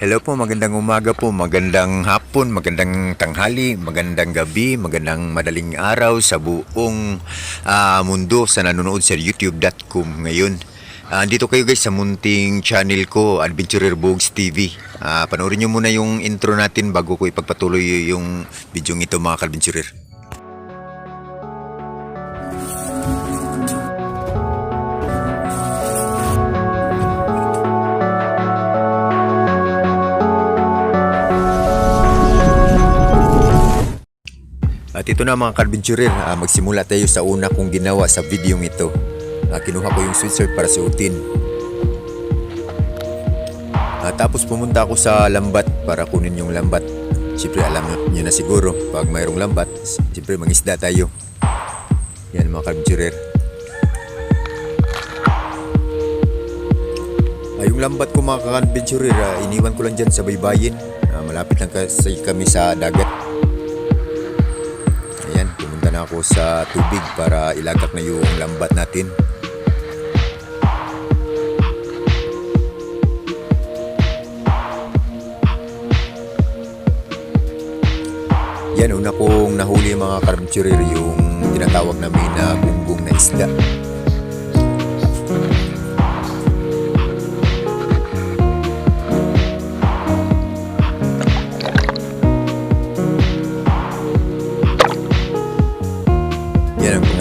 Hello po, magandang umaga po, magandang hapon, magandang tanghali, magandang gabi, magandang madaling araw sa buong ah, mundo sa nanonood sa youtube.com ngayon. Ah, andito kayo guys sa munting channel ko, Adventurer Bogs TV. Ah, panoorin nyo muna yung intro natin bago ko ipagpatuloy yung video ito mga kalventurer. Ito na mga kadventurer, ah, magsimula tayo sa una kong ginawa sa video ito. Ah, kinuha ko yung sweatshirt para suotin. Ah, tapos pumunta ako sa lambat para kunin yung lambat. Siyempre alam nyo na siguro, pag mayroong lambat, siyempre mangisda tayo. Yan mga kadventurer. Ah, yung lambat ko mga kadventurer, ah, iniwan ko lang dyan sa baybayin. Ah, malapit lang kasi kami sa dagat. Ayan, pumunta na ako sa tubig para ilagak na yung lambat natin. Yan, una kong nahuli mga karmchurir yung tinatawag namin na gunggong na isda.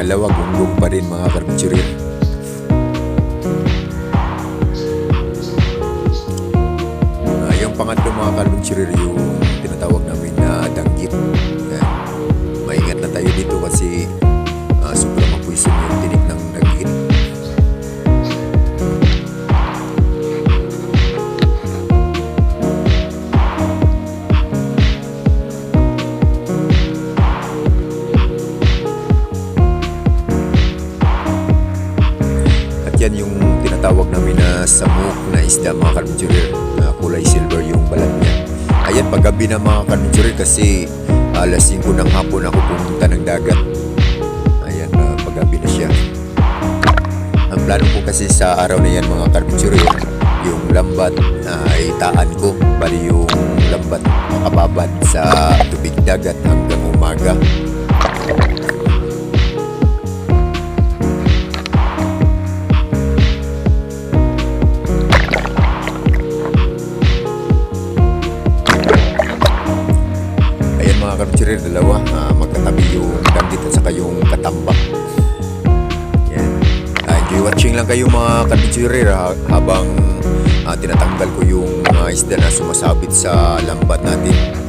Pangalawa, gunggong pa rin mga karmchurir. Ah, yung pangatlo mga karmchurir yung isda mga karmchurir. na kulay silver yung balat niya. Ayan, paggabi na mga karmchurir kasi alas 5 ng hapon ako pumunta ng dagat. Ayan, uh, paggabi na siya. Ang plano ko kasi sa araw na yan mga karmchurir, yung lambat na itaan ko, bali yung lambat makababad sa tubig dagat hanggang umaga. Karmchurir, dalawa, ah, magkatabi yung danggit at saka yung katambak. Yan. Ah, enjoy watching lang kayo mga karmchurir ha, habang ah, tinatanggal ko yung mga isda na sumasabit sa lambat natin.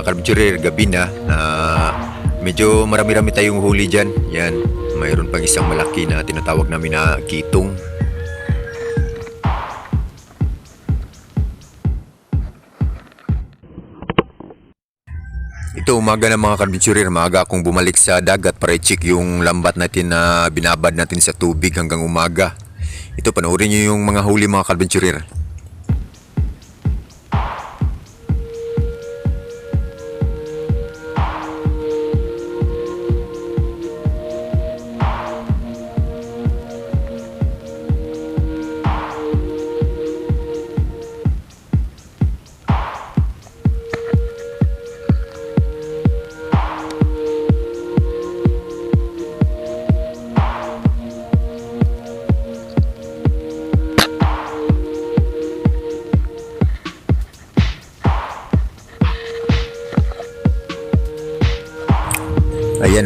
Mga karmchurir, gabi na. Ah, medyo marami-rami tayong huli dyan. Yan, mayroon pang isang malaki na tinatawag namin na kitong. Ito umaga na mga karmchurir, maaga akong bumalik sa dagat para i-check yung lambat natin na binabad natin sa tubig hanggang umaga. Ito panoorin nyo yung mga huli mga karmchurir.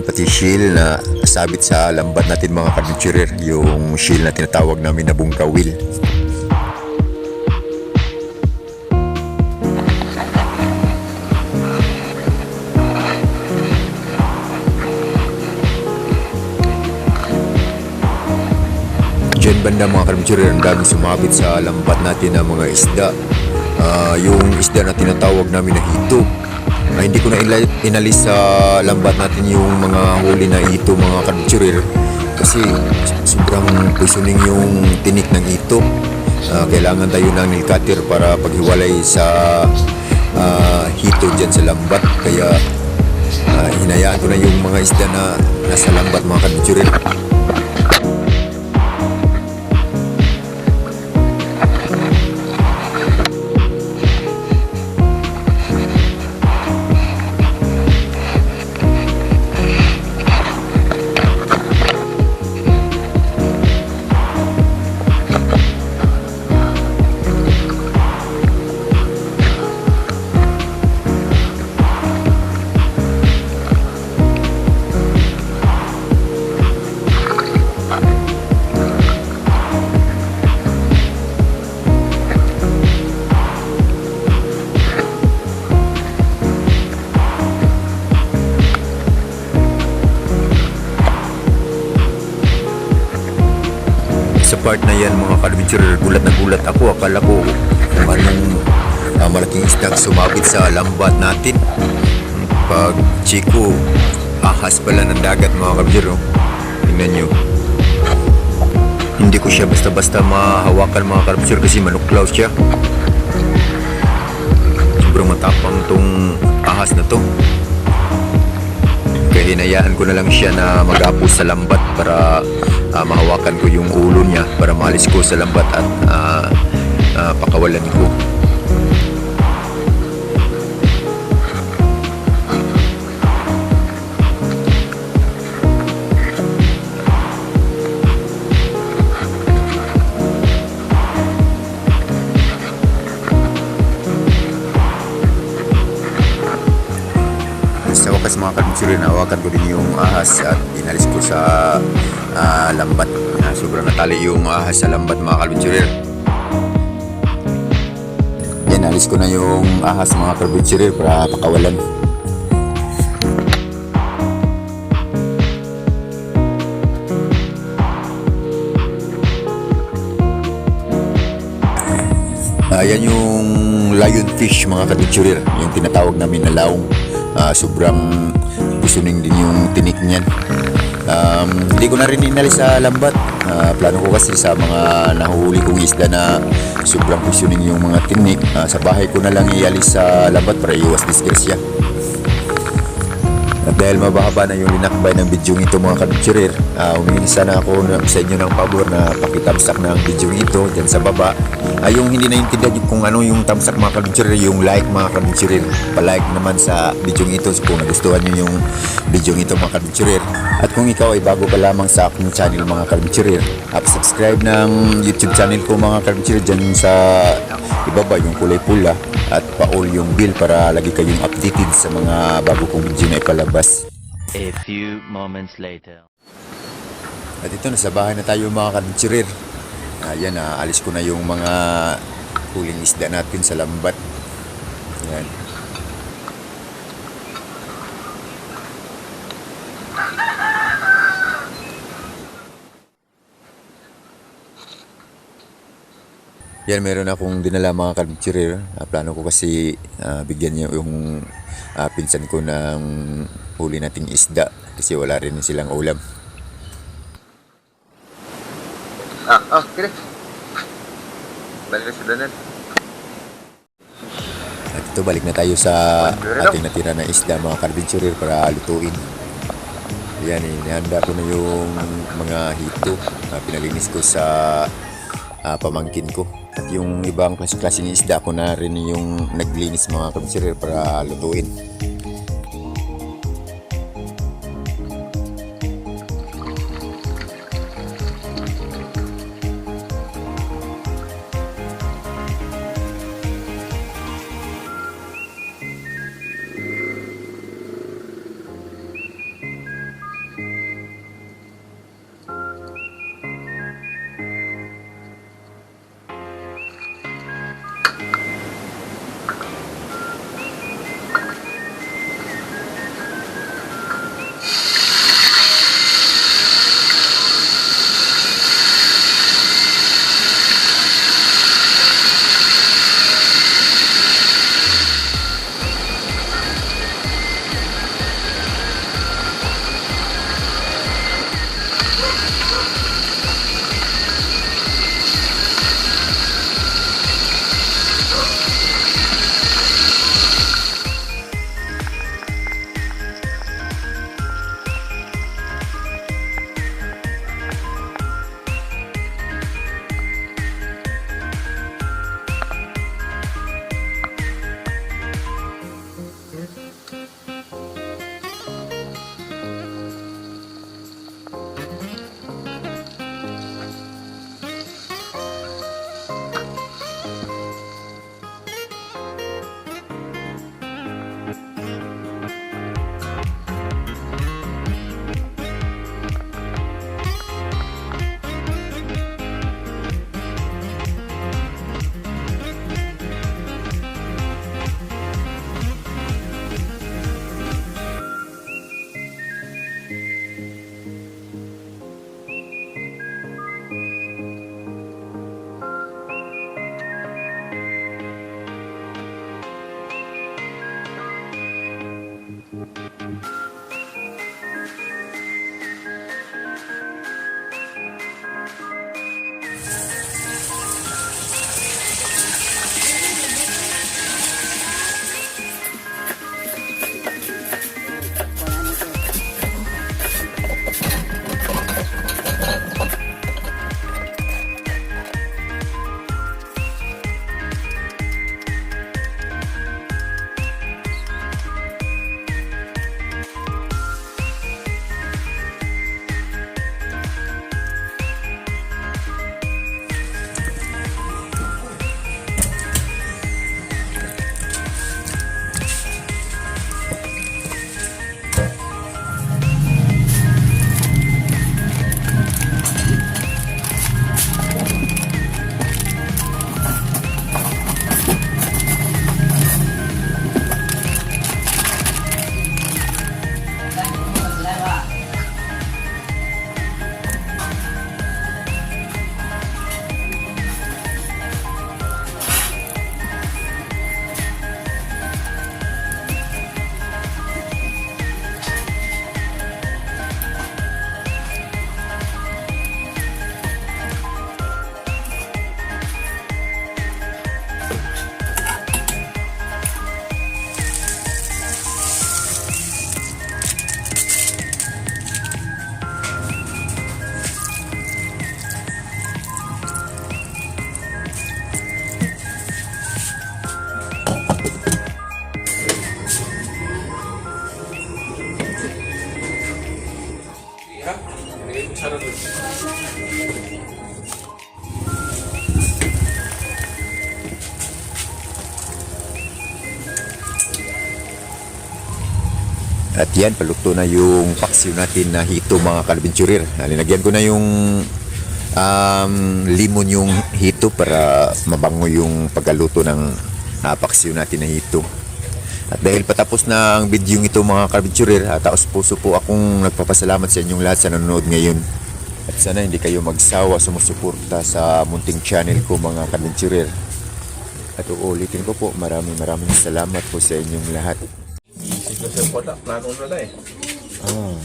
Pati shield na sabit sa lambat natin mga kadventurer. Yung shield na tinatawag namin na bungkawil. Diyan banda mga kadventurer, ang daming sumabit sa lambat natin na mga isda. Ah, yung isda na tinatawag namin na hito. Ah, hindi ko na inalis sa lambat natin yung mga huli na ito mga kadventurer kasi sobrang poisoning yung tinik ng ito. Ah, kailangan tayo ng nail para paghiwalay sa ah, hito dyan sa lambat. Kaya ah, hinayaan ko na yung mga isda na nasa lambat mga kadventurer sa part na yan mga kadventurer gulat na gulat ako. Akala ko kung anong ah, malaking isdang sumabit sa lambat natin. Pag chiko ahas pala ng dagat mga kadventurer oh. tingnan nyo. Hindi ko siya basta-basta mahawakan mga kadventurer kasi manuklaw siya. Sobrang matapang tong ahas na to hinayaan ko na lang siya na mag-apos sa lambat para ah, mahawakan ko yung ulo niya para maalis ko sa lambat at ah, ah, pakawalan ko. Wakas mga kadventurer, nahawakan ko din yung ahas at inalis ko sa ah, lambat. Ah, sobrang natali yung ahas sa lambat mga kadventurer. Yan, ko na yung ahas mga kadventurer para pakawalan. Ayan yung lionfish mga kadventurer, yung tinatawag namin na laong. Ah, sobrang pusuning din yung tinik niyan. Um, hindi ko na rin inalis sa lambat. Ah, plano ko kasi sa mga nahuhuli kong isda na sobrang pusuning yung mga tinik. Ah, sa bahay ko na lang ialis sa lambat para iwas disgrasya. At dahil mababa na yung linakbay ng video ito mga kadventurer, uh, humingi sana ako na, sa inyo ng pabor na pakitamsak ng video ito dyan sa baba. Ay yung hindi naintindihan kung ano yung tamsak mga kadventurer, yung like mga kadventurer. Palike naman sa video ito kung nagustuhan nyo yung video ito mga kadventurer. At kung ikaw ay bago pa lamang sa aking channel mga kadventurer, at subscribe ng YouTube channel ko mga kadventurer dyan sa ibaba yung kulay pula at pa-all yung bill para lagi kayong updated sa mga bago kong video na ipalabas. A few moments later. At ito, nasa bahay na tayo mga kadventurer. Ayan, ah, alis ko na yung mga huling isda natin sa lambat. Ayan. Yan, meron akong dinala mga kadventurer. Ah, plano ko kasi ah, bigyan niya yung ah, pinsan ko ng huli nating isda kasi wala rin silang ulam. Ah, oh, kira. Balik na sa danan. At ito, balik na tayo sa ating natira na isda mga carventurer para lutuin. Yan, inihanda ko na yung mga hito na pinalinis ko sa ah, pamangkin ko. Yung ibang klase-klaseng isda ko na rin yung naglinis mga carventurer para lutuin. At yan, paluto na yung paksiw natin na hito mga kalbinchurir. Linagyan ko na yung um, limon yung hito para mabango yung pagkaluto ng uh, paksiw natin na hito. At dahil patapos na ang video ito mga kalbinchurir, uh, taos puso po akong nagpapasalamat sa inyong lahat sa nanonood ngayon. At sana hindi kayo magsawa sumusuporta sa munting channel ko mga kalbinchurir. At uulitin ko po, maraming maraming salamat po sa inyong lahat. 요새 보다 나도 놀래. 아.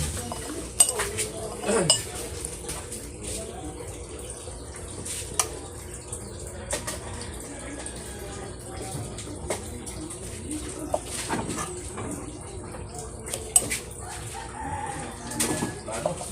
나도